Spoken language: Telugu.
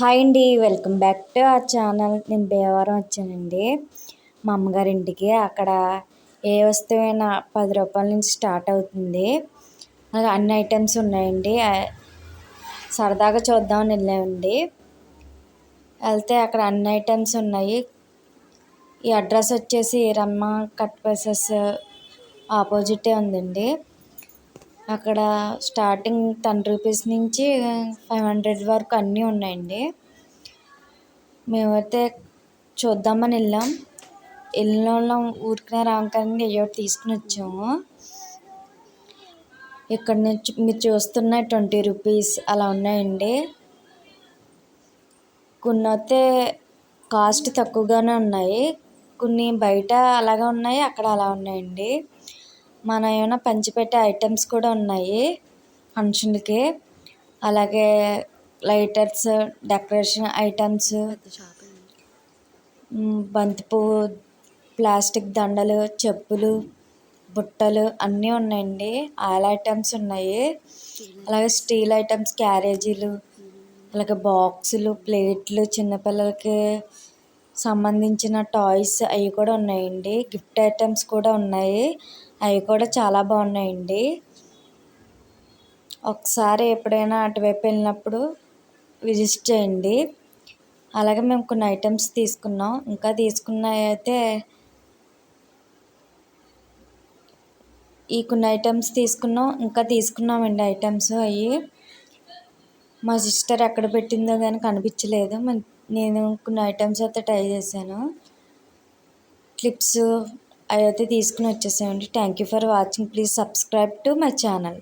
హాయ్ అండి వెల్కమ్ బ్యాక్ టు ఆ ఛానల్. నేను భీమవరం వచ్చానండి. మా అమ్మగారింటికి. అక్కడ ఏ వస్తువైనా పది రూపాయల నుంచి స్టార్ట్ అవుతుంది. అన్ని ఐటమ్స్ ఉన్నాయండి. సరదాగా చూద్దామని వెళ్ళామండి. వెళ్తే అక్కడ అన్ని ఐటమ్స్ ఉన్నాయి. ఈ అడ్రస్ వచ్చేసి రమ్మ కట్ పైసెస్ ఆపోజిటే ఉందండి. అక్కడ స్టార్టింగ్ టెన్ రూపీస్ నుంచి ఫైవ్ హండ్రెడ్ వరకు అన్నీ ఉన్నాయండి. మేమైతే చూద్దామని వెళ్ళాం. వెళ్ళిన వాళ్ళం ఊరికనే రాం కానీ తీసుకుని వచ్చాము. ఇక్కడ నుంచి మీరు చూస్తున్న ట్వంటీ రూపీస్ అలా ఉన్నాయండి. కొన్ని అయితే కాస్ట్ తక్కువగానే ఉన్నాయి. కొన్ని బయట అలాగే ఉన్నాయి అక్కడ అలా ఉన్నాయండి. మన ఏమైనా పంచిపెట్టే ఐటమ్స్ కూడా ఉన్నాయి ఫంక్షన్కి అలాగే లైటర్స్ డెకరేషన్ ఐటమ్స్ బంతిపువ్వు ప్లాస్టిక్ దండలు చెప్పులు బుట్టలు అన్నీ ఉన్నాయండి. ఆయిల్ ఐటమ్స్ ఉన్నాయి. అలాగే స్టీల్ ఐటమ్స్ క్యారేజీలు అలాగే బాక్సులు ప్లేట్లు చిన్నపిల్లలకి సంబంధించిన టాయ్స్ అవి కూడా ఉన్నాయండి. గిఫ్ట్ ఐటమ్స్ కూడా ఉన్నాయి. అవి కూడా చాలా బాగున్నాయండి. ఒకసారి ఎప్పుడైనా అటువైపు వెళ్ళినప్పుడు విజిట్ చేయండి. అలాగే మేము కొన్ని ఐటమ్స్ తీసుకున్నాం. ఇంకా తీసుకున్నవి అయితే ఈ కొన్ని ఐటమ్స్ తీసుకున్నాం. ఇంకా తీసుకున్నామండి ఐటమ్స్ అవి. మా సిస్టర్ ఎక్కడ పెట్టిందో కానీ కనిపించలేదు. నేను కొన్ని ఐటమ్స్ అయితే ట్రై చేశాను. క్లిప్స్ అవి అయితే తీసుకుని వచ్చేసామండి thank you for watching please subscribe to my channel